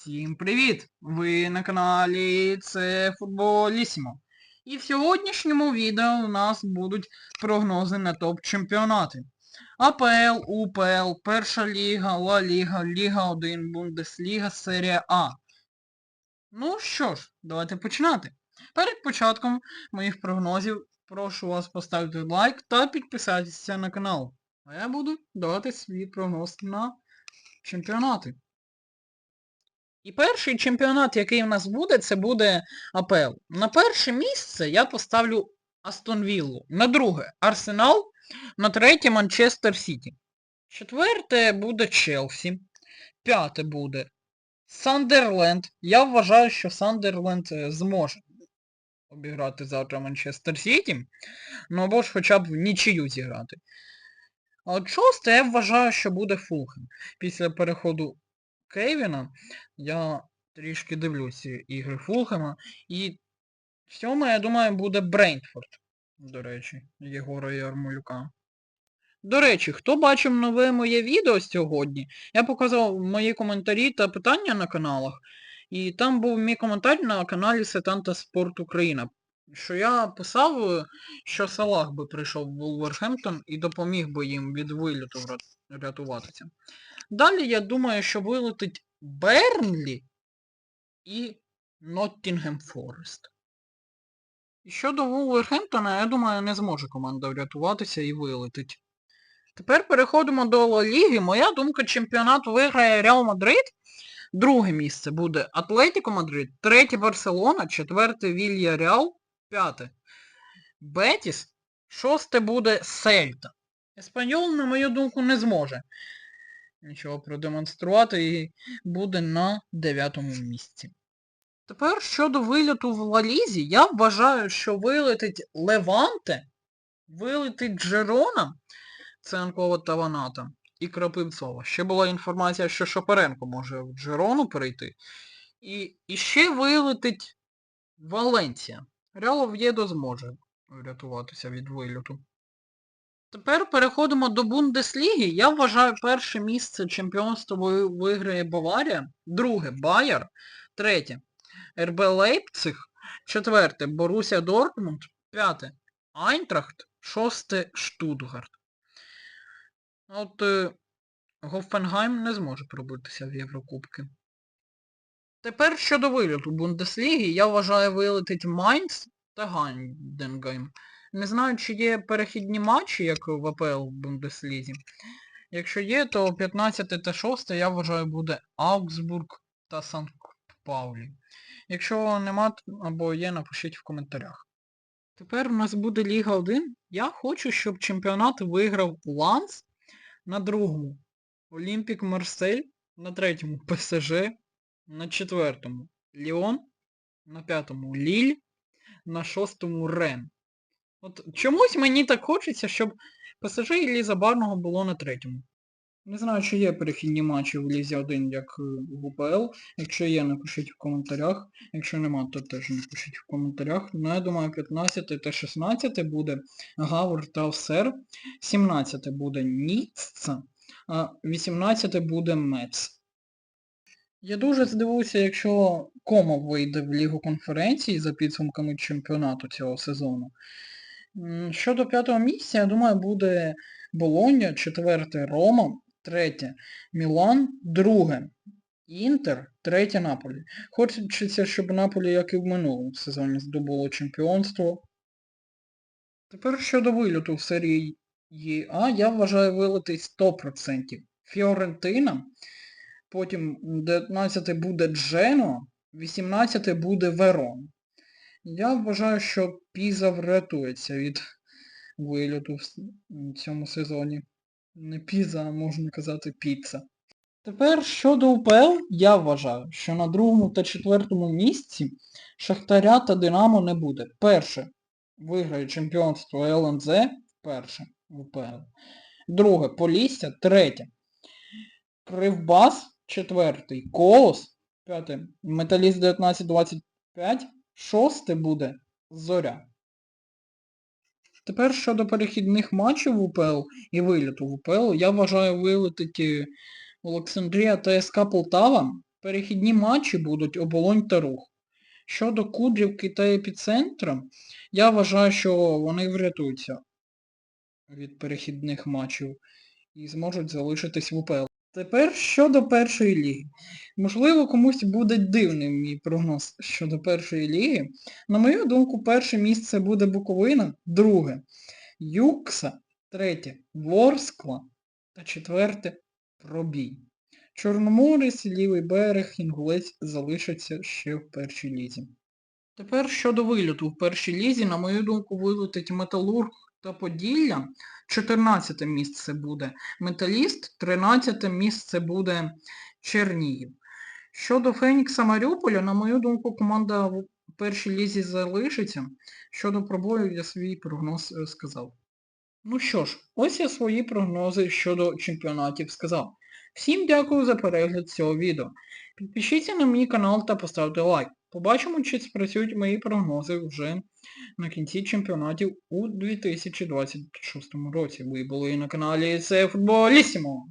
Всім привіт! Ви на каналі це Футболісімо. І в сьогоднішньому відео у нас будуть прогнози на топ-чемпіонати. АПЛ, УПЛ, Перша Ліга, Ла Ліга, Ліга 1, Бундесліга, Серія А. Ну що ж, давайте починати. Перед початком моїх прогнозів прошу вас поставити лайк та підписатися на канал. А я буду давати свій прогноз на чемпіонати. І перший чемпіонат, який у нас буде, це буде АПЛ. На перше місце я поставлю Астон Віллу. На друге Арсенал. На третє Манчестер Сіті. Четверте буде Челсі. П'яте буде Сандерленд. Я вважаю, що Сандерленд е, зможе обіграти завтра Манчестер Сіті. Ну або ж хоча б в нічию зіграти. А от шосте я вважаю, що буде Фулхем. Після переходу Кевіна я трішки дивлюся ігри Фулхема. І сьоме, я думаю, буде Брейнтфорд, до речі, Єгора Ярмолюка. До речі, хто бачив нове моє відео сьогодні, я показав мої коментарі та питання на каналах. І там був мій коментар на каналі Сетанта Спорт Україна. Що я писав, що Салах би прийшов в Вулверхемптон і допоміг би їм від виліту врат- рятуватися. Далі я думаю, що вилетить Бернлі і Ноттінгем Форест. І щодо Вулверхемптона, я думаю, не зможе команда врятуватися і вилетить. Тепер переходимо до Ла Ліги. Моя думка, чемпіонат виграє Реал Мадрид. Друге місце буде Атлетіко Мадрид, третє Барселона, четверте Вілья Реал, п'яте Бетіс, шосте буде Сельта. Еспаньол, на мою думку, не зможе нічого продемонструвати і буде на дев'ятому місці. Тепер щодо виліту в Лалізі, я вважаю, що вилетить Леванте, вилетить Джерона, це Анкова Таваната, і Крапивцова. Ще була інформація, що Шапаренко може в Джерону перейти. І, і ще вилетить Валенція. Реал Ов'єдо зможе врятуватися від виліту. Тепер переходимо до Бундесліги. Я вважаю перше місце чемпіонства виграє Баварія, друге Байер, третє РБ Лейпциг, четверте Боруся Дортмунд, п'яте Айнтрахт, шосте Штутгарт. От е, Гофенгайм не зможе пробитися в Єврокубки. Тепер щодо виліту Бундесліги, я вважаю вилетить Майнц та Гайденгейм. Не знаю, чи є перехідні матчі, як в АПЛ в Бундеслізі. Якщо є, то 15 та 6 я вважаю буде Аугсбург та Санкт-Паулі. Якщо нема або є, напишіть в коментарях. Тепер у нас буде Ліга 1. Я хочу, щоб чемпіонат виграв Ланс на другому. Олімпік Марсель на третьому ПСЖ, на четвертому Ліон, на п'ятому Ліль, на шостому Рен. От чомусь мені так хочеться, щоб ПСЖ і Ліза Барного було на третьому. Не знаю, чи є перехідні матчі в Лізі 1, як е, в УПЛ. Якщо є, напишіть в коментарях. Якщо нема, то теж напишіть в коментарях. Ну, я думаю, 15 та 16 буде Гавр та Овсер. 17 буде Ніцца, а 18 буде Мец. Я дуже здивуюся, якщо Кома вийде в Лігу конференції за підсумками чемпіонату цього сезону. Щодо п'ятого місця, я думаю, буде Болонья, четверте Рома, третє Мілан, друге Інтер, третє Наполі. Хочеться, щоб Наполі, як і в минулому сезоні, здобуло чемпіонство. Тепер щодо вильоту в серії А, я вважаю вилетить 100%. Фіорентина, потім 19 буде Джено, 18 буде Верон. Я вважаю, що Піза врятується від вильоту в цьому сезоні. Не Піза, а можна казати піца. Тепер щодо УПЛ, я вважаю, що на другому та четвертому місці Шахтаря та Динамо не буде. Перше виграє чемпіонство ЛНЗ, перше УПЛ. Друге Полісся, третє. Кривбас, четвертий. Колос, п'яте. Металіст 1925, шосте буде Зоря. Тепер щодо перехідних матчів в УПЛ і виліту в УПЛ, я вважаю вилетить е, Олександрія та СК Полтава, перехідні матчі будуть оболонь та рух. Щодо Кудрівки та епіцентра, я вважаю, що вони врятуються від перехідних матчів і зможуть залишитись в УПЛ. Тепер щодо першої ліги. Можливо, комусь буде дивним мій прогноз щодо першої ліги. На мою думку, перше місце буде Буковина, друге Юкса, третє Ворскла та четверте Пробій. Чорноморець, лівий берег, Інгулець залишаться ще в першій лізі. Тепер щодо вильоту в першій лізі, на мою думку, вилетить Металург та Поділля. 14 місце буде Металіст, 13 місце буде Чернігів. Щодо Фенікса Маріуполя, на мою думку, команда в першій лізі залишиться. Щодо пробою я свій прогноз е, сказав. Ну що ж, ось я свої прогнози щодо чемпіонатів сказав. Всім дякую за перегляд цього відео. Підпишіться на мій канал та поставте лайк. Побачимо, чи спрацюють мої прогнози вже на кінці чемпіонатів у 2026 році. Ви були на каналі Це Футболісімо.